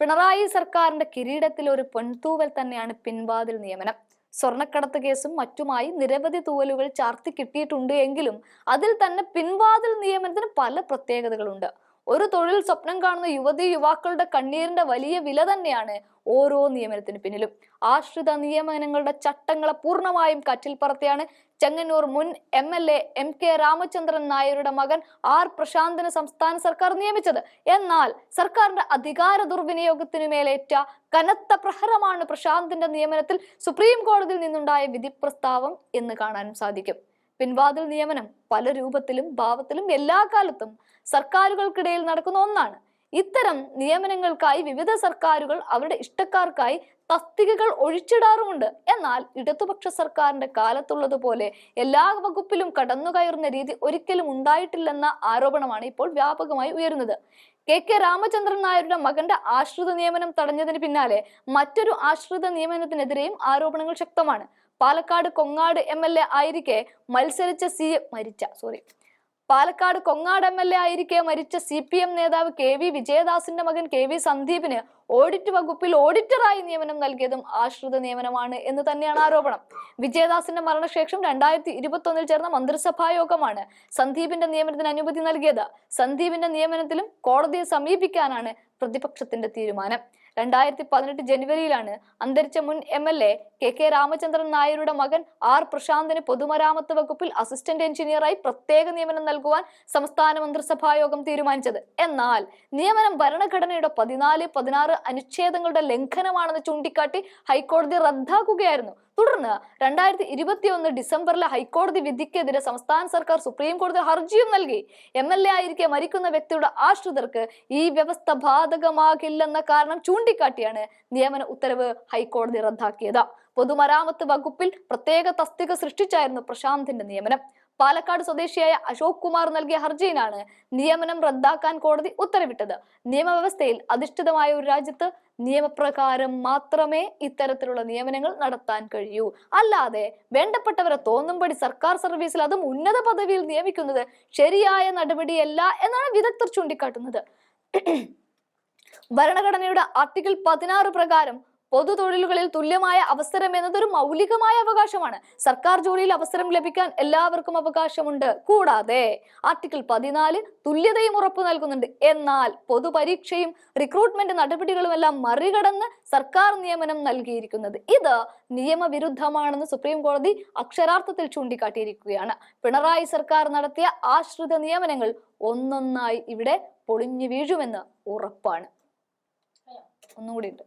പിണറായി സർക്കാരിന്റെ കിരീടത്തിൽ ഒരു പൊൻതൂവൽ തന്നെയാണ് പിൻവാതിൽ നിയമനം. സ്വർണക്കടത്ത് കേസും മറ്റുമായി നിരവധി തൂവലുകൾ ചാർത്തി കിട്ടിയിട്ടുണ്ട് എങ്കിലും അതിൽ തന്നെ പിൻവാതിൽ നിയമനത്തിന് പല പ്രത്യേകതകളുണ്ട്. ഒരു തൊഴിൽ സ്വപ്നം കാണുന്ന യുവതി യുവാക്കളുടെ കണ്ണീരിന്റെ വലിയ വില തന്നെയാണ് ഓരോ നിയമനത്തിന് പിന്നിലും. ആശ്രിത നിയമനങ്ങളുടെ ചട്ടങ്ങളെ പൂർണമായും കറ്റിൽ പറത്തിയാണ് ചെങ്ങന്നൂർ മുൻ M L A M K Ramachandran നായരുടെ മകൻ ആർ പ്രശാന്തിന് സംസ്ഥാന സർക്കാർ നിയമിച്ചത്. എന്നാൽ സർക്കാരിന്റെ അധികാര ദുർവിനിയോഗത്തിനു മേലേറ്റ കനത്ത പ്രഹരമാണ് പ്രശാന്തിന്റെ നിയമനത്തിൽ സുപ്രീം കോടതിയിൽ നിന്നുണ്ടായ വിധി പ്രസ്താവം എന്ന് കാണാനും സാധിക്കും. പിൻവാതിൽ നിയമനം പല രൂപത്തിലും ഭാവത്തിലും എല്ലാ കാലത്തും സർക്കാരുകൾക്കിടയിൽ നടക്കുന്ന ഒന്നാണ്. ഇത്തരം നിയമനങ്ങൾക്കായി വിവിധ സർക്കാരുകൾ അവരുടെ ഇഷ്ടക്കാർക്കായി തസ്തികകൾ ഒഴിച്ചിടാറുമുണ്ട്. എന്നാൽ ഇടതുപക്ഷ സർക്കാരിന്റെ കാലത്തുള്ളതുപോലെ എല്ലാ വകുപ്പിലും കടന്നുകയറുന്ന രീതി ഒരിക്കലും ഉണ്ടായിട്ടില്ലെന്ന ആരോപണമാണ് ഇപ്പോൾ വ്യാപകമായി ഉയരുന്നത്. കെ കെ രാമചന്ദ്രൻ നായരുടെ മകന്റെ ആശ്രിത നിയമനം തടഞ്ഞതിന് പിന്നാലെ മറ്റൊരു ആശ്രിത നിയമനത്തിനെതിരെയും ആരോപണങ്ങൾ ശക്തമാണ്. Palakkad Kongad M L A ആയിരിക്കെ മത്സരിച്ച സി മരിച്ച sorry Palakkad Kongad M L A ആയിരിക്കെ മരിച്ച സി പി എം നേതാവ് കെ വി വിജയദാസിന്റെ മകൻ കെ വി സന്ദീപിന് ഓഡിറ്റ് വകുപ്പിൽ ഓഡിറ്ററായി നിയമനം നൽകിയതും ആശ്രിത നിയമനമാണ് എന്ന് തന്നെയാണ് ആരോപണം. വിജയദാസിന്റെ മരണശേഷം രണ്ടായിരത്തി ഇരുപത്തി ഒന്നിൽ ചേർന്ന മന്ത്രിസഭാ യോഗമാണ് സന്ദീപിന്റെ നിയമനത്തിന് അനുമതി നൽകിയത്. സന്ദീപിന്റെ നിയമനത്തിലും കോടതിയെ സമീപിക്കാനാണ് പ്രതിപക്ഷത്തിന്റെ തീരുമാനം. രണ്ടായിരത്തി പതിനെട്ട് ജനുവരിയിലാണ് അന്തരിച്ച മുൻ M L A K K Ramachandran നായരുടെ മകൻ ആർ പ്രശാന്തിന് പൊതുമരാമത്ത് വകുപ്പിൽ അസിസ്റ്റന്റ് എഞ്ചിനീയറായി പ്രത്യേക നിയമനം നൽകുവാൻ സംസ്ഥാന മന്ത്രിസഭായോഗം തീരുമാനിച്ചത്. എന്നാൽ നിയമനം ഭരണഘടനയുടെ പതിനാല് പതിനാറ് അനുച്ഛേദങ്ങളുടെ ലംഘനമാണെന്ന് ചൂണ്ടിക്കാട്ടി ഹൈക്കോടതി റദ്ദാക്കുകയായിരുന്നു. തുടർന്ന് രണ്ടായിരത്തി ഇരുപത്തി ഒന്ന് ഡിസംബറിലെ ഹൈക്കോടതി വിധിക്കെതിരെ സംസ്ഥാന സർക്കാർ സുപ്രീം കോടതി ഹർജിയും നൽകി. എം എൽ എ ആയിരിക്കെ മരിക്കുന്ന വ്യക്തിയുടെ ആശ്രിതർക്ക് ഈ വ്യവസ്ഥ ബാധകമാകില്ലെന്ന കാരണം ചൂണ്ടിക്കാട്ടിയാണ് നിയമന ഉത്തരവ് ഹൈക്കോടതി റദ്ദാക്കിയത്. പൊതുമരാമത്ത് വകുപ്പിൽ പ്രത്യേക തസ്തിക സൃഷ്ടിച്ചായിരുന്നു പ്രശാന്തിന്റെ നിയമനം. പാലക്കാട് സ്വദേശിയായ അശോക് കുമാർ നൽകിയ ഹർജിയിലാണ് നിയമനം റദ്ദാക്കാൻ കോടതി ഉത്തരവിട്ടത്. നിയമവ്യവസ്ഥയിൽ അധിഷ്ഠിതമായ ഒരു രാജ്യത്ത് നിയമപ്രകാരം മാത്രമേ ഇത്തരത്തിലുള്ള നിയമനങ്ങൾ നടത്താൻ കഴിയൂ. അല്ലാതെ വേണ്ടപ്പെട്ടവരെ തോന്നുംപടി സർക്കാർ സർവീസിൽ അതും ഉന്നത പദവിയിൽ നിയമിക്കുന്നത് ശരിയായ നടപടിയല്ല എന്നാണ് വിദഗ്ധർ ചൂണ്ടിക്കാട്ടുന്നത്. ഭരണഘടനയുടെ ആർട്ടിക്കിൾ പതിനാറ് പ്രകാരം പൊതു തൊഴിലുകളിൽ തുല്യമായ അവസരം എന്നത് ഒരു മൗലികമായ അവകാശമാണ്. സർക്കാർ ജോലിയിൽ അവസരം ലഭിക്കാൻ എല്ലാവർക്കും അവകാശമുണ്ട്. കൂടാതെ ആർട്ടിക്കിൾ പതിനാല് തുല്യതയും ഉറപ്പു നൽകുന്നുണ്ട്. എന്നാൽ പൊതുപരീക്ഷയും റിക്രൂട്ട്മെന്റ് നടപടികളും എല്ലാം മറികടന്ന് സർക്കാർ നിയമനം നൽകിയിരിക്കുന്നത്. ഇത് നിയമവിരുദ്ധമാണെന്ന് സുപ്രീം കോടതി അക്ഷരാർത്ഥത്തിൽ ചൂണ്ടിക്കാട്ടിയിരിക്കുകയാണ്. പിണറായി സർക്കാർ നടത്തിയ ആശ്രിത നിയമനങ്ങൾ ഒന്നൊന്നായി ഇവിടെ പൊളിഞ്ഞു വീഴുമെന്ന് ഉറപ്പാണ്. ഒന്നുകൂടി ഉണ്ട്.